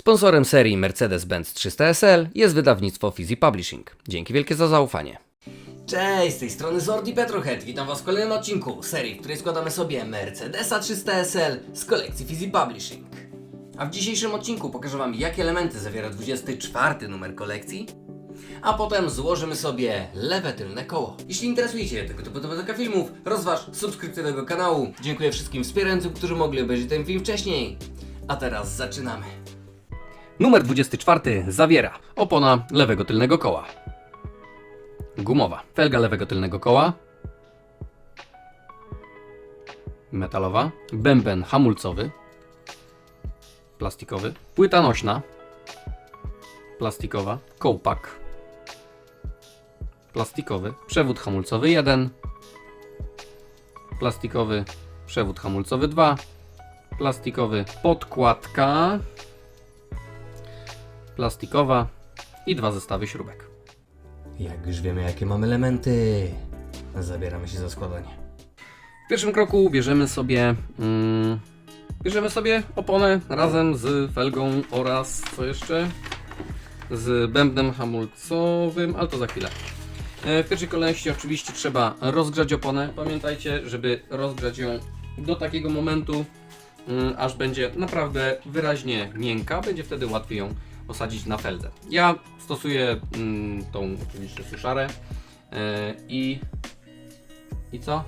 Sponsorem serii Mercedes-Benz 300 SL jest wydawnictwo Fizzy Publishing. Dzięki wielkie za zaufanie. Cześć, z tej strony Zordi Petrohead. Witam Was w kolejnym odcinku serii, w której składamy sobie Mercedesa 300 SL z kolekcji Fizzy Publishing. A w dzisiejszym odcinku pokażę Wam, jakie elementy zawiera 24 numer kolekcji, a potem złożymy sobie lewe tylne koło. Jeśli interesuje Cię tego typu tematyka filmów, rozważ subskrypcję tego kanału. Dziękuję wszystkim wspierającym, którzy mogli obejrzeć ten film wcześniej. A teraz zaczynamy. Numer 24 zawiera opona lewego tylnego koła. Gumowa. Felga lewego tylnego koła. Metalowa. Bęben hamulcowy. Plastikowy. Płyta nośna. Plastikowa. Kołpak. Plastikowy. Przewód hamulcowy 1. Plastikowy. Przewód hamulcowy 2. Plastikowy. Podkładka. Plastikowa. I dwa zestawy śrubek. Jak już wiemy, jakie mamy elementy, zabieramy się za składanie. W pierwszym kroku bierzemy sobie, mm, bierzemy sobie oponę razem z felgą oraz co jeszcze? Z bębnem hamulcowym, ale to za chwilę. E, W pierwszej kolejności oczywiście trzeba rozgrzać oponę. Pamiętajcie, żeby rozgrzać ją do takiego momentu, mm, aż będzie naprawdę wyraźnie miękka. Będzie wtedy łatwiej ją osadzić na feldze. Ja stosuję mm, tą oczywiście suszarę e, i i co?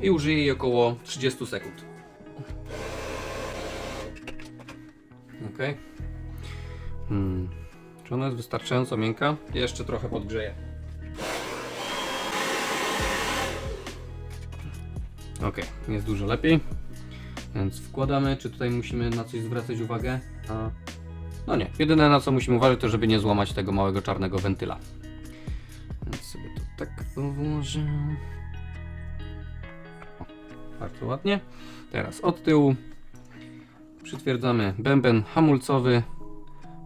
I użyję jej około 30 sekund. Ok. Hmm. Czy ona jest wystarczająco miękka? Jeszcze trochę podgrzeję. Ok, jest dużo lepiej. Więc wkładamy. Czy tutaj musimy na coś zwracać uwagę? A no nie, jedyne na co musimy uważać to, żeby nie złamać tego małego czarnego wentyla. Więc sobie to tak położę. O, bardzo ładnie. Teraz od tyłu przytwierdzamy bęben hamulcowy.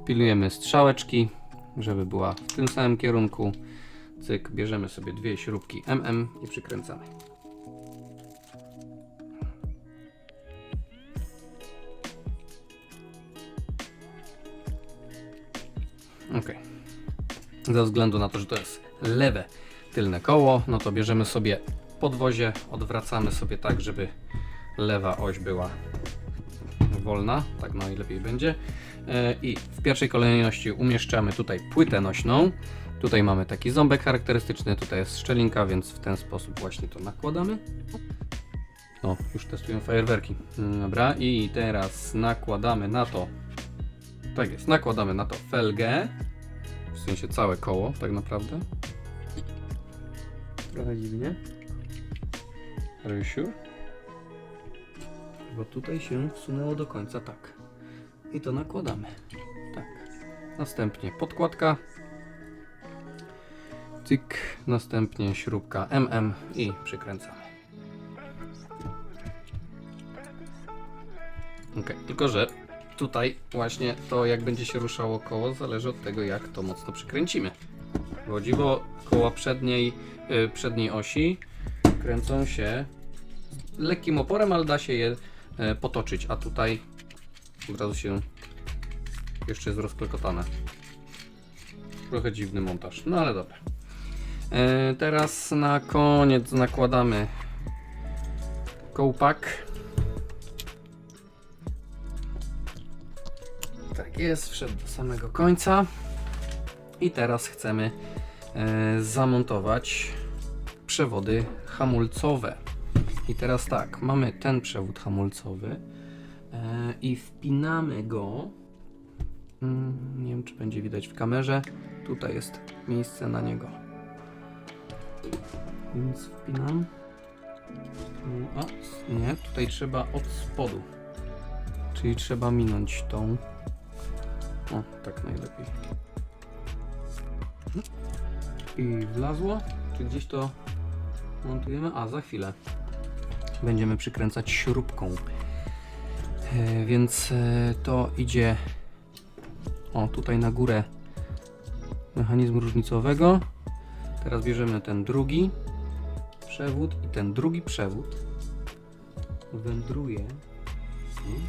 Pilnujemy strzałeczki, żeby była w tym samym kierunku. Cyk, bierzemy sobie dwie śrubki MM i przykręcamy. Ok. Ze względu na to, że to jest lewe tylne koło, no to bierzemy sobie podwozie, odwracamy sobie tak, żeby lewa oś była wolna, tak najlepiej będzie. E, I w pierwszej kolejności umieszczamy tutaj płytę nośną. Tutaj mamy taki ząbek charakterystyczny, tutaj jest szczelinka, więc w ten sposób właśnie to nakładamy. O, już testują fajerwerki. Mm, Dobra, i teraz nakładamy na to tak jest, nakładamy na to felgę, w sensie całe koło tak naprawdę. Trochę dziwnie. Are you sure? Bo tutaj się wsunęło do końca, tak. I to nakładamy. Tak. Następnie podkładka. Cyk. Następnie śrubka MM i przykręcamy. Ok, tylko że tutaj właśnie to jak będzie się ruszało koło zależy od tego jak to mocno przykręcimy. Bo koła przedniej, y, przedniej osi kręcą się lekkim oporem, ale da się je y, potoczyć, a tutaj od razu się jeszcze jest rozklekotane. Trochę dziwny montaż, no ale dobra. Y, teraz na koniec nakładamy kołpak. Tak jest, wszedł do samego końca. I teraz chcemy e, zamontować przewody hamulcowe. I teraz tak, mamy ten przewód hamulcowy e, i wpinamy go. Mm, nie wiem, czy będzie widać w kamerze. Tutaj jest miejsce na niego. Więc wpinam. A, nie, tutaj trzeba od spodu. Czyli trzeba minąć tą o, tak najlepiej. I wlazło. Czy gdzieś to montujemy? A, za chwilę. Będziemy przykręcać śrubką. E, więc e, to idzie o tutaj na górę mechanizmu różnicowego. Teraz bierzemy ten drugi przewód i ten drugi przewód wędruje. Hmm,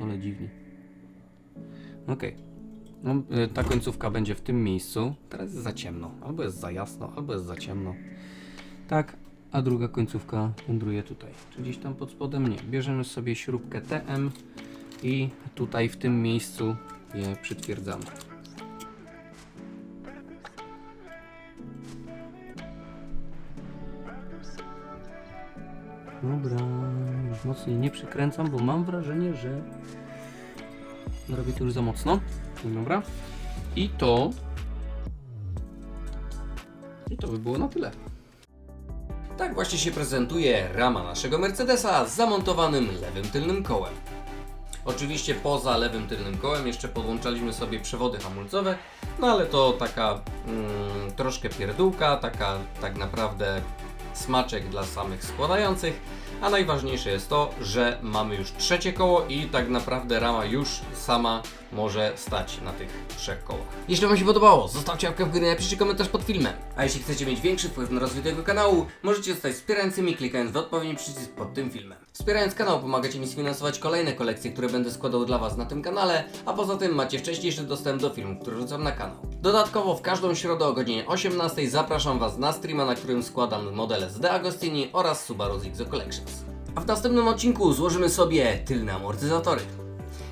ale dziwnie Okej. No, y, ta końcówka będzie w tym miejscu. Teraz jest za ciemno. Albo jest za jasno, albo jest za ciemno. Tak, a druga końcówka wędruje tutaj. Czy gdzieś tam pod spodem? Nie. Bierzemy sobie śrubkę TM i tutaj w tym miejscu je przytwierdzamy. Dobra, już mocniej nie przykręcam, bo mam wrażenie, że robię to już za mocno. Dobra. I to. I to by było na tyle. Tak właśnie się prezentuje rama naszego Mercedesa z zamontowanym lewym tylnym kołem. Oczywiście poza lewym tylnym kołem jeszcze podłączaliśmy sobie przewody hamulcowe, no ale to taka mm, troszkę pierdółka, taka tak naprawdę smaczek dla samych składających, a najważniejsze jest to, że mamy już trzecie koło i tak naprawdę rama już sama może stać na tych trzech kołach. Jeśli Wam się podobało, zostawcie łapkę w górę i napiszcie komentarz pod filmem. A jeśli chcecie mieć większy wpływ na rozwój tego kanału, możecie zostać wspierającymi klikając w odpowiedni przycisk pod tym filmem. Wspierając kanał pomagacie mi sfinansować kolejne kolekcje, które będę składał dla Was na tym kanale, a poza tym macie wcześniejszy dostęp do filmów, które rzucam na kanał. Dodatkowo w każdą środę o godzinie 18 zapraszam Was na streama, na którym składam modele z De Agostini oraz Subaru Zigzo Collections. A w następnym odcinku złożymy sobie tylne amortyzatory.